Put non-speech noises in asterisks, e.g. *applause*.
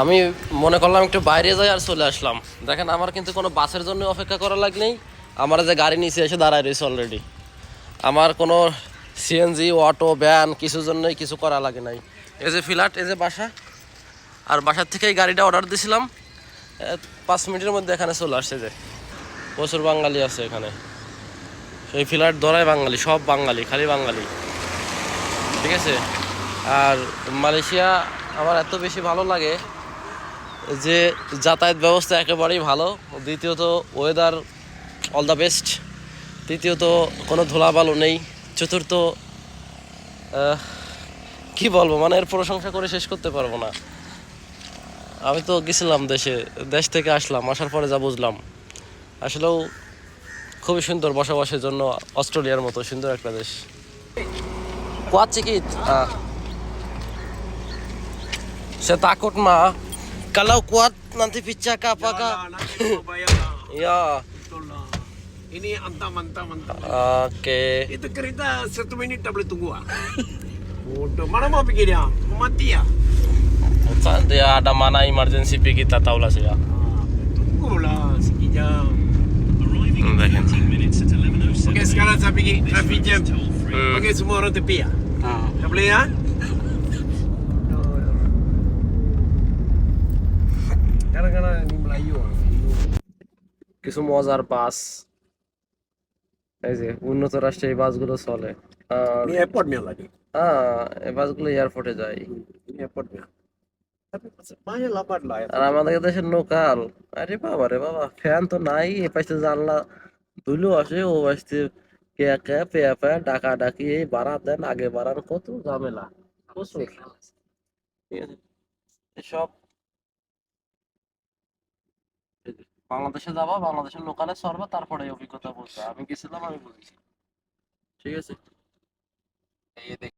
আমি মনে করলাম একটু বাইরে যাই আর চলে আসলাম। দেখেন, আমার কিন্তু কোনো বাসের জন্য অপেক্ষা করা লাগলেই আমার যে গাড়ি নিচে এসে দাঁড়ায় রয়েছে অলরেডি আমার কোনো সিএনজি অটো ভ্যান কিছুর জন্যই কিছু করা লাগে নাই। এই যে ফ্ল্যাট, এই যে বাসা। আর বাসার থেকে এই গাড়িটা অর্ডার দিয়েছিলাম পাঁচ মিনিটের মধ্যে এখানে চলে আসছে যে। প্রচুর বাঙালি আছে এখানে। সেই ফ্ল্যাট ধরাই বাঙালি, সব বাঙালি, খালি বাঙালি। ঠিক আছে? আর মালয়েশিয়া আমার এত বেশি ভালো লাগে যে যাতায়াত ব্যবস্থা একেবারেই ভালো দ্বিতীয়ত ওয়েদার অল দ্য বেস্ট তৃতীয়ত, কোনো ধুলাবালু নেই চতুর্থ কি বলব মানে এর প্রশংসা করে শেষ করতে পারব না আমি তো গেছিলাম দেশে, দেশ থেকে আসলাম, আসার পরে যা বুঝলাম আসলেও খুবই সুন্দর বসবাসের জন্য অস্ট্রেলিয়ার মতো সুন্দর একটা দেশ. Ah. Saya takut mah. Kalau kuat nanti pijak apakah? ya. Nah, *laughs* ya. Ini antam antam mantap. Oke. Okay. Itu kereta satu menit tak boleh tunggu ah. Bodoh, mana mau pergi dia? Mati ah? ya? Bukan, dia ada mana emergency pergi kita tahu lah sih ya. Ah, tunggulah sekejap. Arriving Oke, sekarang saya pergi traffic jam. Oke, semua orang tepi ya. Tak boleh ya? কিছু মজার বাস। এই যে উন্নত রাষ্ট্রে এই বাসগুলো চলে। airport ni হ্যাঁ এই বাসগুলো এয়ারপোর্টে যায় lah. আর আমাদের দেশের লোকাল আরে বাবা রে বাবা ফ্যান তো নাই এ পাশে জানলা ধুলো আসে ও পাশে কে কে পে পে ডাকা ডাকি এই বাড়া দেন আগে বাড়ান কত ঝামেলা। প্রচুর ঠিক আছে এসব এই যে, বাংলাদেশে যাবা, বাংলাদেশের লোকালে সরবা তারপরে অভিজ্ঞতা বলতে আমি গেছিলাম, আমি বুঝেছি। ঠিক আছে? এই যে